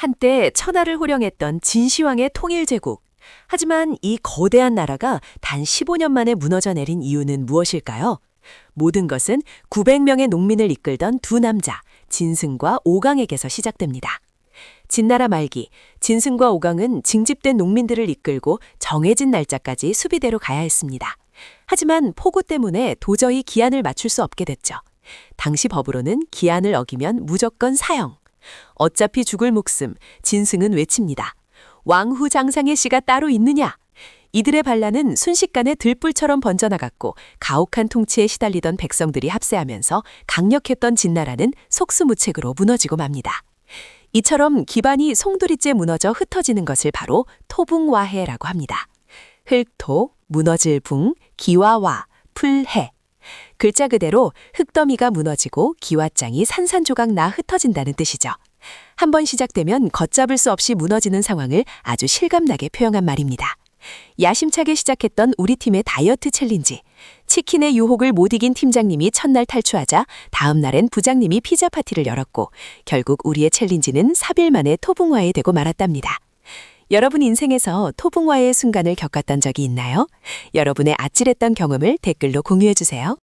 한때 천하를 호령했던 진시황의 통일제국. 하지만 이 거대한 나라가 단 15년 만에 무너져 내린 이유는 무엇일까요? 모든 것은 900명의 농민을 이끌던 두 남자, 진승과 오강에게서 시작됩니다. 진나라 말기, 진승과 오강은 징집된 농민들을 이끌고 정해진 날짜까지 수비대로 가야 했습니다. 하지만 폭우 때문에 도저히 기한을 맞출 수 없게 됐죠. 당시 법으로는 기한을 어기면 무조건 사형. 어차피 죽을 목숨, 진승은 외칩니다. 왕후 장상의 씨가 따로 있느냐? 이들의 반란은 순식간에 들불처럼 번져나갔고 가혹한 통치에 시달리던 백성들이 합세하면서 강력했던 진나라는 속수무책으로 무너지고 맙니다. 이처럼 기반이 송두리째 무너져 흩어지는 것을 바로 토붕와해라고 합니다. 흙토, 무너질 붕, 기와와, 풀해. 글자 그대로 흙더미가 무너지고 기와장이 산산조각 나 흩어진다는 뜻이죠. 한 번 시작되면 걷잡을 수 없이 무너지는 상황을 아주 실감나게 표현한 말입니다. 야심차게 시작했던 우리 팀의 다이어트 챌린지. 치킨의 유혹을 못 이긴 팀장님이 첫날 탈주하자 다음 날엔 부장님이 피자 파티를 열었고 결국 우리의 챌린지는 3일 만에 토붕화에 되고 말았답니다. 여러분 인생에서 토붕화의 순간을 겪었던 적이 있나요? 여러분의 아찔했던 경험을 댓글로 공유해 주세요.